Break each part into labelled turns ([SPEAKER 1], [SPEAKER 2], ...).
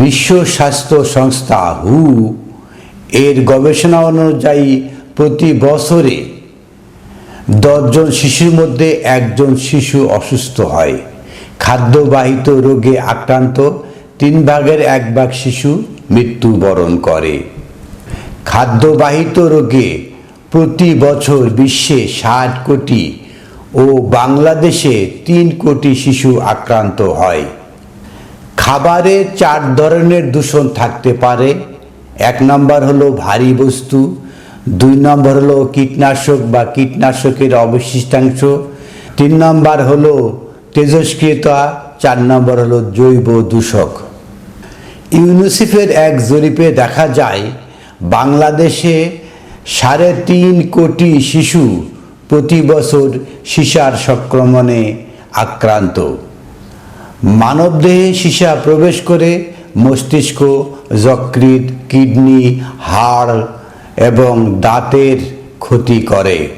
[SPEAKER 1] বিশ্ব স্বাস্থ্য সংস্থা হু এর গবেষণা অনুযায়ী প্রতি বছরে দশজন শিশুর মধ্যে একজন শিশু অসুস্থ হয়। খাদ্যবাহিত রোগে আক্রান্ত, তিন ভাগের এক ভাগ শিশু মৃত্যুবরণ করে। খাদ্যবাহিত রোগে প্রতি বছর বিশ্বে ষাট কোটি ও বাংলাদেশে তিন কোটি শিশু আক্রান্ত হয়। খাবারে চার ধরনের দূষণ থাকতে পারে। এক নম্বর হলো ভারী বস্তু, দুই নম্বর হলো কীটনাশক বা কীটনাশকের অবশিষ্টাংশ, তিন নম্বর হলো তেজস্ক্রিয়তা, চার নম্বর হলো জৈব দূষক। ইউনিসেফের এক জরিপে দেখা যায়, বাংলাদেশে সাড়ে তিন কোটি শিশু প্রতি বছর সিসার সংক্রমণে আক্রান্ত। মানবদেহে সীসা প্রবেশ করে মস্তিষ্ক, যকৃৎ, কিডনি, হাড় এবং দাঁতের ক্ষতি করে।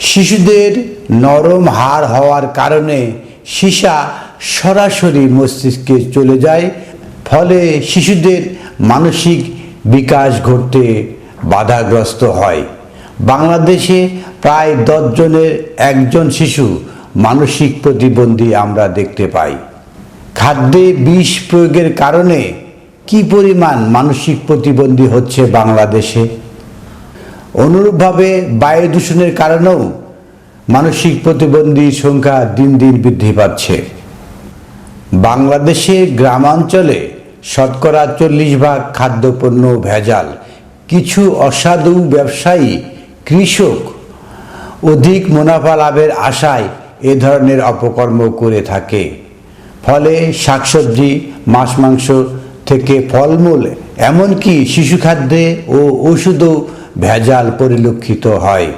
[SPEAKER 1] শিশুদের নরম হাড় হওয়ার কারণে সীসা সরাসরি মস্তিষ্কে চলে যায়, ফলে শিশুদের মানসিক বিকাশ ঘটতে বাধাগ্রস্ত হয়। বাংলাদেশে প্রায় দশজনের একজন শিশু মানসিক প্রতিবন্ধী আমরা দেখতে পাই। খাদ্যে বিষ প্রয়োগের কারণে কি পরিমাণ মানসিক প্রতিবন্ধী হচ্ছে বাংলাদেশে? অনুরূপভাবে বায়ু দূষণের কারণেও মানসিক প্রতিবন্ধীর সংখ্যা দিন দিন বৃদ্ধি পাচ্ছে। বাংলাদেশে গ্রামাঞ্চলে শতকরা চল্লিশ ভাগ খাদ্যপণ্য ভেজাল। কিছু অসাধু ব্যবসায়ী কৃষক অধিক মুনাফা লাভের আশায় এ ধরনের অপকর্ম করে থাকে। ফলে শাকসবজি, মাছ, মাংস থেকে ফলমূল, এমনকি শিশু খাদ্যে ও ওষুধও ভেজাল পরিলক্ষিত হয়।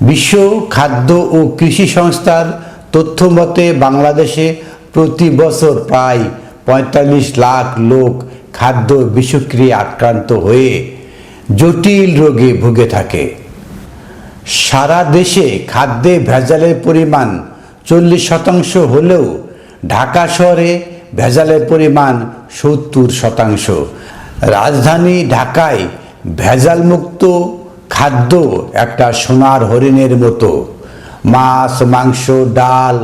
[SPEAKER 1] বিশ্ব খাদ্য ও কৃষি সংস্থার তথ্য মতে বাংলাদেশে প্রতি বছর প্রায় পঁয়তাল্লিশ লাখ লোক খাদ্য বিষক্রিয়া আক্রান্ত হয়ে জটিল রোগে ভুগে থাকে। সারা দেশে খাদ্যে ভেজালের পরিমাণ চল্লিশ শতাংশ হলেও ঢাকা শহরে ভেজালের পরিমাণ সত্তর শতাংশ। রাজধানী ঢাকায় ভেজালমুক্ত খাদ্য একটা সোনার হরিণের মতো। মাছ, মাংস, ডাল,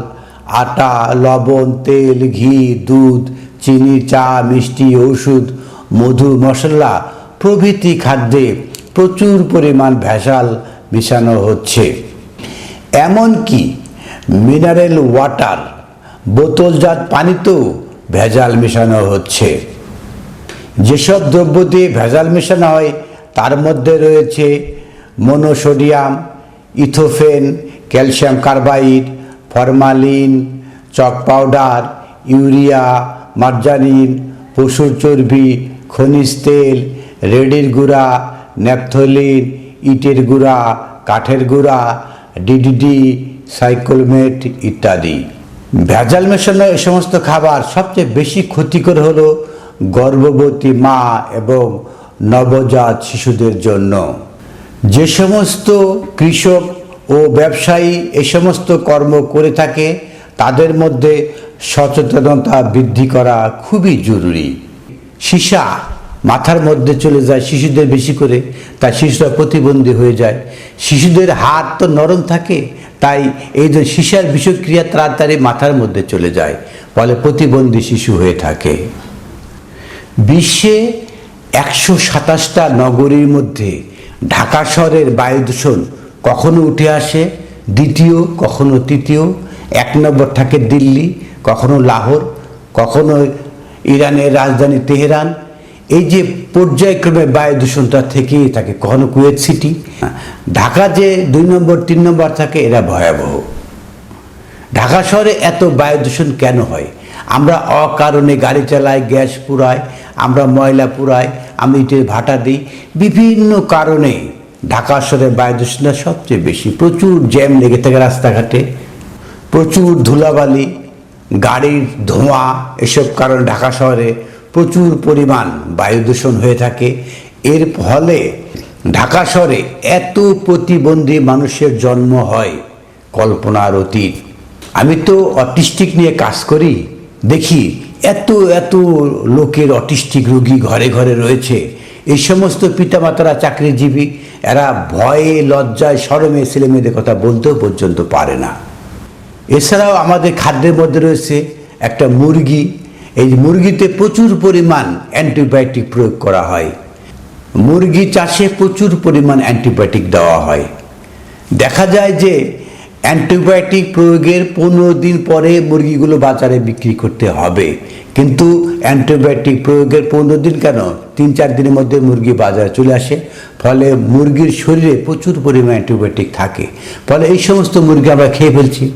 [SPEAKER 1] আটা, লবণ, তেল, ঘি, দুধ, চিনি, চা, মিষ্টি, ওষুধ, মধু, মশলা প্রভৃতি খাদ্যে প্রচুর পরিমাণ ভেজাল মিশানো হচ্ছে। এমনকি মিনারেল ওয়াটার বোতলজাত পানিতেও ভেজাল মেশানো হচ্ছে। যেসব দ্রব্য দিয়ে ভেজাল মেশানো হয়, তার মধ্যে রয়েছে monosodium ethephon calcium carbide formalin chalk powder urea margarine পশুর চর্বি, খনিজ তেল, রেডির গুঁড়া ন্যাপথলিন ইটের গুঁড়া, কাঠের গুঁড়া, ডিডিডি, সাইকোলমেট ইত্যাদি। ভেজাল মেশানো এ সমস্ত খাবার সবচেয়ে বেশি ক্ষতিকর হলো গর্ভবতী মা এবং নবজাত শিশুদের জন্য। যে সমস্ত কৃষক ও ব্যবসায়ী এ সমস্ত কর্ম করে থাকে, তাদের মধ্যে সচেতনতা বৃদ্ধি করা খুবই জরুরি। সীসা মাথার মধ্যে চলে যায়, শিশুদের বেশি করে, তাই শিশুরা প্রতিবন্ধী হয়ে যায়। শিশুদের হাত তো নরম থাকে, তাই এই যে সীসার বিষক্রিয়া তাড়াতাড়ি মাথার মধ্যে চলে যায়, ফলে প্রতিবন্ধী শিশু হয়ে থাকে। বিশ্বে একশো সাতাশটা নগরীর মধ্যে ঢাকা শহরের বায়ু দূষণ কখনো উঠে আসে, দ্বিতীয়, কখনো তৃতীয়, এক নম্বর থাকে দিল্লি, কখনো লাহোর, কখনো ইরানের রাজধানী তেহরান এই যে পর্যায়ক্রমে বায়ু দূষণটা থেকেই থাকে, কখনো কুয়েত সিটি, ঢাকা যে দুই নম্বর, তিন নম্বর থাকে, এরা ভয়াবহ। ঢাকা শহরে এত বায়ু দূষণ কেন হয়? আমরা অকারণে গাড়ি চালাই, গ্যাস পুরাই আমরা ময়লা পুরাই আমি ইটের ভাটা দিই। বিভিন্ন কারণে ঢাকা শহরে বায়ু দূষণটা সবচেয়ে বেশি। প্রচুর জ্যাম লেগে থাকে রাস্তাঘাটে, প্রচুর ধুলাবালি, গাড়ির ধোঁয়া, এসব কারণে ঢাকা শহরে প্রচুর পরিমাণ বায়ু দূষণ হয়ে থাকে। এর ফলে ঢাকা শহরে এত প্রতিবন্ধী মানুষের জন্ম হয় কল্পনার অতীত। আমি তো অটিস্টিক নিয়ে কাজ করি, দেখি এত এত লোকের অটিস্টিক রোগী ঘরে ঘরে রয়েছে। এই সমস্ত পিতামাতারা চাকরিজীবী, এরা ভয়ে, লজ্জায় সরমে ছেলেমেয়েদের কথা বলতেও পর্যন্ত পারে না। এছাড়াও আমাদের খাদ্যের মধ্যে রয়েছে একটা মুরগি এই মুরগিতে প্রচুর পরিমাণ অ্যান্টিবায়োটিক প্রয়োগ করা হয়। মুরগি চাষে প্রচুর পরিমাণ অ্যান্টিবায়োটিক দেওয়া হয়। দেখা যায় যে অ্যান্টিবায়োটিক প্রয়োগের পনেরো দিন পরে মুরগিগুলো বাজারে বিক্রি করতে হবে। কিন্তু অ্যান্টিবায়োটিক প্রয়োগের পনেরো দিন কেন? তিন চার দিনের মধ্যে মুরগি বাজারে চলে আসে। ফলে মুরগির শরীরে প্রচুর পরিমাণ অ্যান্টিবায়োটিক থাকে। ফলে এই সমস্ত মুরগি আমরা খেয়ে ফেলছি।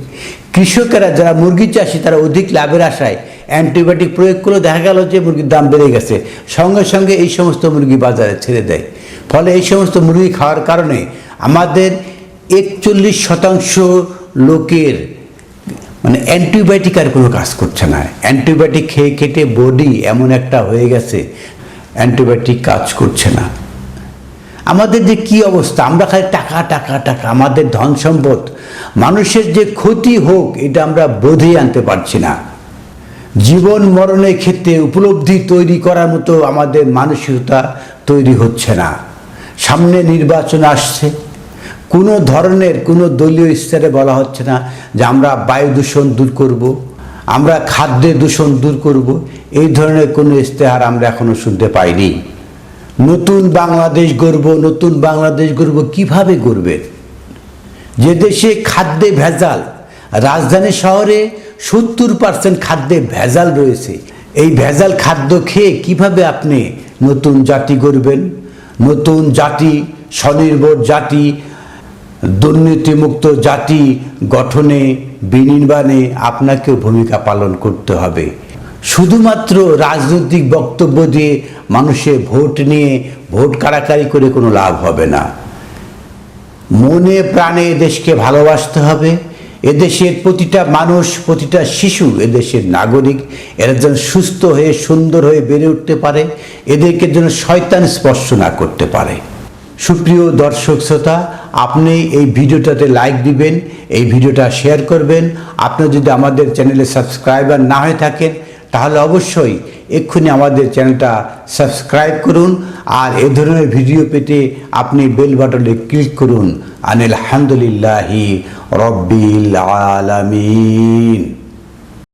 [SPEAKER 1] কৃষকেরা, যারা মুরগি চাষি, তারা অধিক লাভের আশায় অ্যান্টিবায়োটিক প্রয়োগ করে দেখা গেল যে মুরগির দাম বেড়ে গেছে। সঙ্গে সঙ্গে এই সমস্ত মুরগি বাজারে ছেড়ে দেয়। ফলে এই সমস্ত মুরগি খাওয়ার কারণে আমাদের একচল্লিশ শতাংশ লোকের মানে অ্যান্টিবায়োটিক আর কোনো কাজ করছে না। অ্যান্টিবায়োটিক খেয়ে খেটে বডি এমন একটা হয়ে গেছে, অ্যান্টিবায়োটিক কাজ করছে না। আমাদের যে কি অবস্থা? আমরা খালি টাকা টাকা টাকা, আমাদের ধন সম্পদ। মানুষের যে ক্ষতি হোক, এটা আমরা বোধেই আনতে পারছি না। জীবন মরণের ক্ষেত্রে উপলব্ধি তৈরি করার মতো আমাদের মানসিকতা তৈরি হচ্ছে না সামনে নির্বাচন আসছে কোনো ধরনের কোনো দলীয় স্তরে বলা হচ্ছে না যে আমরা বায়ু দূষণ দূর করব। আমরা খাদ্যে দূষণ দূর করব। এই ধরনের কোনো ইস্তেহার আমরা এখনও শুনতে পাইনি নতুন বাংলাদেশ গড়ব, নতুন বাংলাদেশ গড়ব কীভাবে গড়বে যে দেশে খাদ্যে ভেজাল রাজধানী শহরে সত্তর পার্সেন্ট খাদ্যে ভেজাল রয়েছে। এই ভেজাল খাদ্য খেয়ে কীভাবে আপনি নতুন জাতি গড়বেন? নতুন জাতি, স্বনির্ভর জাতি, দুর্নীতিমুক্ত জাতি গঠনে, বিনির্মাণে আপনাকেও ভূমিকা পালন করতে হবে। শুধুমাত্র রাজনৈতিক বক্তব্য দিয়ে মানুষের ভোট নিয়ে ভোট কাড়াকাড়ি করে কোনো লাভ হবে না। মনে প্রাণে দেশকে ভালোবাসতে হবে। এদেশের প্রতিটা মানুষ, প্রতিটা শিশু এদেশের নাগরিক, এরা যেন সুস্থ হয়ে, সুন্দর হয়ে বেড়ে উঠতে পারে, এদেরকে যেন শয়তান স্পর্শ না করতে পারে। সুপ্রিয় দর্শক শ্রোতা, আপনি এই ভিডিওটাতে লাইক দিবেন, এই ভিডিওটা শেয়ার করবেন। আপনি যদি আমাদের চ্যানেলে সাবস্ক্রাইবার না হয়ে থাকেন তাহলে অবশ্যই এক্ষুনি আমাদের চ্যানেলটা সাবস্ক্রাইব করুন আর এ ধরনের ভিডিও পেতে আপনি বেল বাটনে ক্লিক করুন। আনিল হামদুলিল্লাহি রব্বিল আলামিন।